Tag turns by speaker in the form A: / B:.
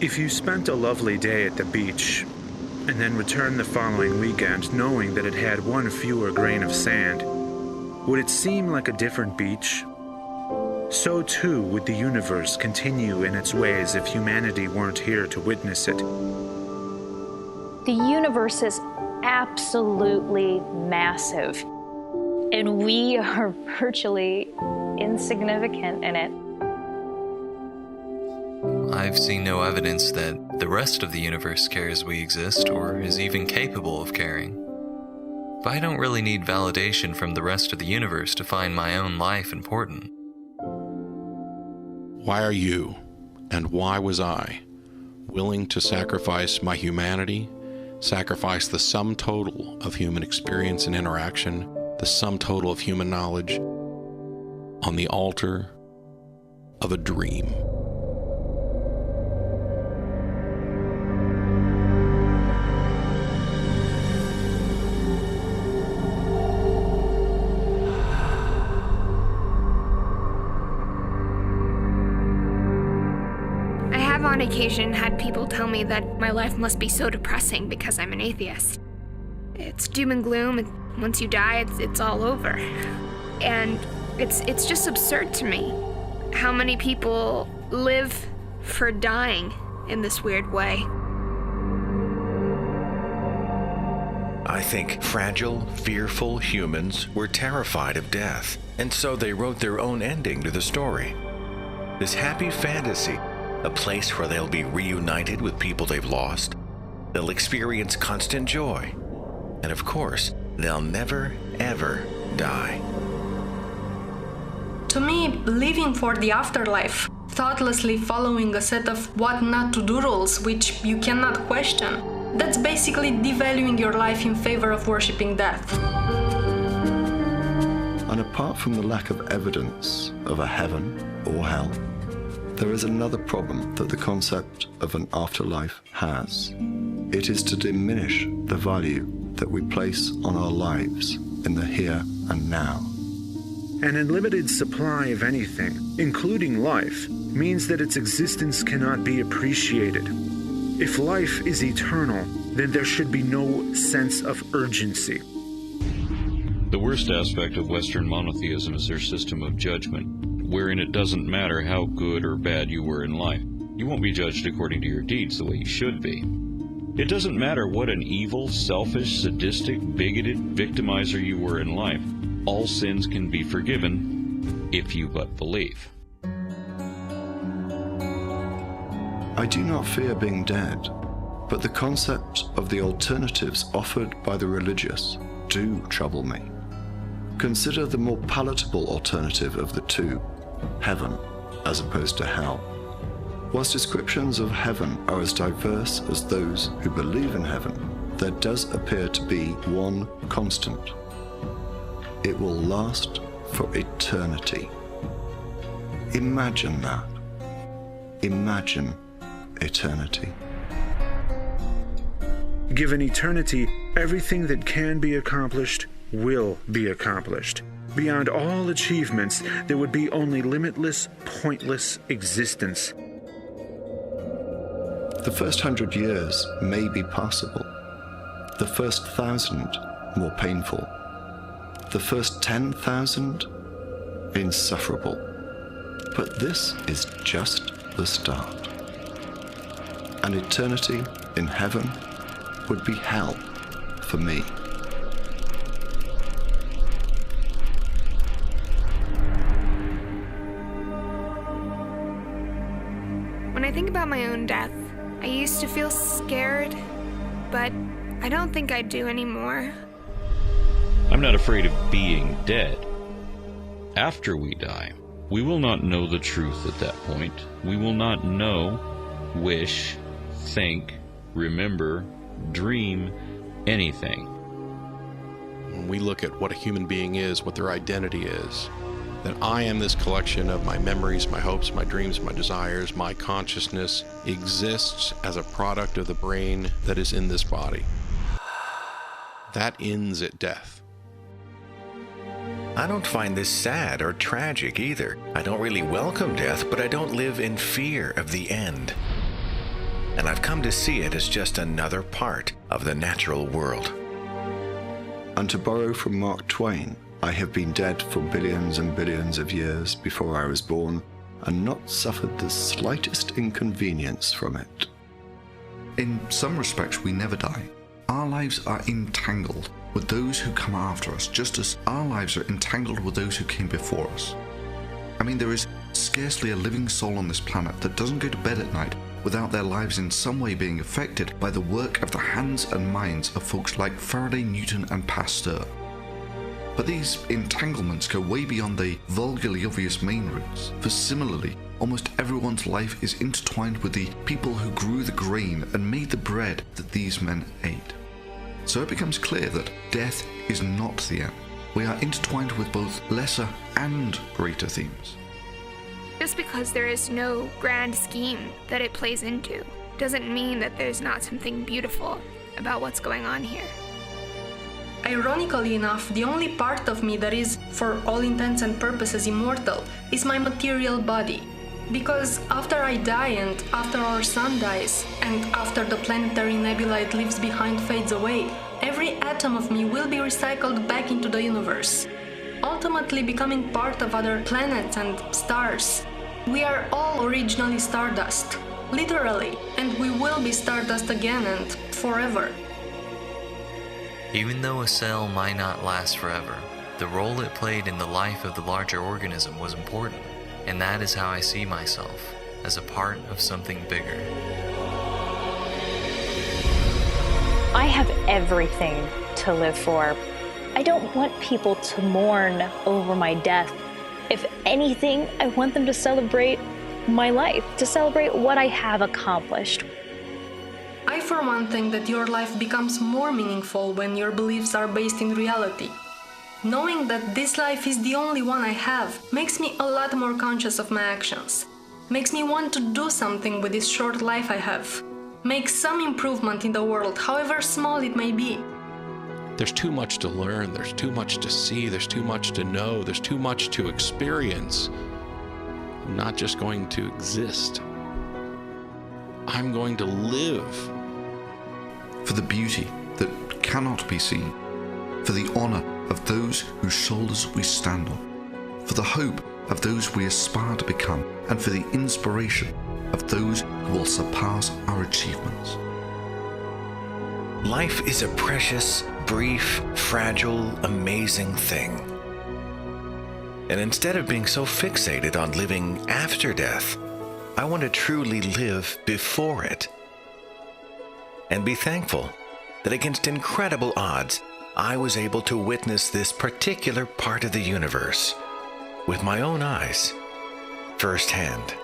A: If you spent a lovely day at the beach and then returned the following weekend knowing that it had one fewer grain of sand, would it seem like a different beach? So too would the universe continue in its ways if humanity weren't here to witness it.
B: The universe is absolutely massive, and we are virtually insignificant in it.
C: I've seen no evidence that the rest of the universe cares we exist or is even capable of caring. But I don't really need validation from the rest of the universe to find my own life important.
D: Why are you, and why was I, willing to sacrifice my humanity, sacrifice the sum total of human experience and interaction, the sum total of human knowledge, on the altar of a dream?
E: Occasion had people tell me that my life must be so depressing because I'm an atheist. It's doom and gloom, and once you die, it's, it's all over. And it's, it's just absurd to me how many people live for dying in this weird way.
F: I think fragile, fearful humans were terrified of death, and so they wrote their own ending to the story. This happy fantasy, a place where they'll be reunited with people they've lost, they'll experience constant joy, and of course, they'll never, ever die.
G: To me, living for the afterlife, thoughtlessly following a set of what not to do rules which you cannot question, that's basically devaluing your life in favor of worshipping death.
H: And apart from the lack of evidence of a heaven or hell, there is another problem that the concept of an afterlife has. It is to diminish the value that we place on our lives in the here and now.
A: An unlimited supply of anything, including life, means that its existence cannot be appreciated. If life is eternal, then there should be no sense of urgency.
I: The worst aspect of Western monotheism is their system of judgment, wherein it doesn't matter how good or bad you were in life. You won't be judged according to your deeds the way you should be. It doesn't matter what an evil, selfish, sadistic, bigoted victimizer you were in life. All sins can be forgiven if you but believe.
H: I do not fear being dead, but the concept of the alternatives offered by the religious do trouble me. Consider the more palatable alternative of the two, heaven as opposed to hell. Whilst descriptions of heaven are as diverse as those who believe in heaven, there does appear to be one constant. It will last for eternity. Imagine that. Imagine eternity.
A: Given eternity, everything that can be accomplished will be accomplished. Beyond all achievements, there would be only limitless, pointless existence.
H: The first hundred years may be passable. The first thousand more painful. The first ten thousand insufferable. But this is just the start. An eternity in heaven would be hell for me.
E: My own death, I used to feel scared, but I don't think I do anymore.
I: I'm not afraid of being dead. After we die, we will not know the truth at that point. We will not know, wish, think, remember, dream anything.
D: When we look at what a human being is, what their identity is, that I am this collection of my memories, my hopes, my dreams, my desires, my consciousness exists as a product of the brain that is in this body. That ends at death.
F: I don't find this sad or tragic either. I don't really welcome death, but I don't live in fear of the end. and I've come to see it as just another part of the natural world.
H: And to borrow from Mark Twain, I have been dead for billions and billions of years before I was born, and not suffered the slightest inconvenience from it.
J: In some respects, we never die. Our lives are entangled with those who come after us, just as our lives are entangled with those who came before us. I mean, there is scarcely a living soul on this planet that doesn't go to bed at night without their lives in some way being affected by the work of the hands and minds of folks like Faraday, Newton, and Pasteur. But these entanglements go way beyond the vulgarly obvious main roots, for similarly, almost everyone's life is intertwined with the people who grew the grain and made the bread that these men ate. So it becomes clear that death is not the end. We are intertwined with both lesser and greater themes.
E: Just because there is no grand scheme that it plays into doesn't mean that there's not something beautiful about what's going on here.
G: Ironically enough, the only part of me that is, for all intents and purposes, immortal is my material body. Because after I die, and after our sun dies, and after the planetary nebula it leaves behind fades away, every atom of me will be recycled back into the universe, ultimately becoming part of other planets and stars. We are all originally stardust, literally, and we will be stardust again and forever.
C: Even though a cell might not last forever, the role it played in the life of the larger organism was important, and that is how I see myself as a part of something bigger.
B: I have everything to live for. I don't want people to mourn over my death. If anything, I want them to celebrate my life, to celebrate what I have accomplished.
G: For one, think that your life becomes more meaningful when your beliefs are based in reality. Knowing that this life is the only one I have makes me a lot more conscious of my actions. Makes me want to do something with this short life I have. Make some improvement in the world, however small it may be.
D: There's too much to learn, there's too much to see, there's too much to know, there's too much to experience. I'm not just going to exist, I'm going to live.
J: For the beauty that cannot be seen, for the honour of those whose shoulders we stand on, for the hope of those we aspire to become, and for the inspiration of those who will surpass our achievements.
F: Life is a precious, brief, fragile, amazing thing. And instead of being so fixated on living after death, I want to truly live before it. And be thankful that against incredible odds, I was able to witness this particular part of the universe with my own eyes firsthand.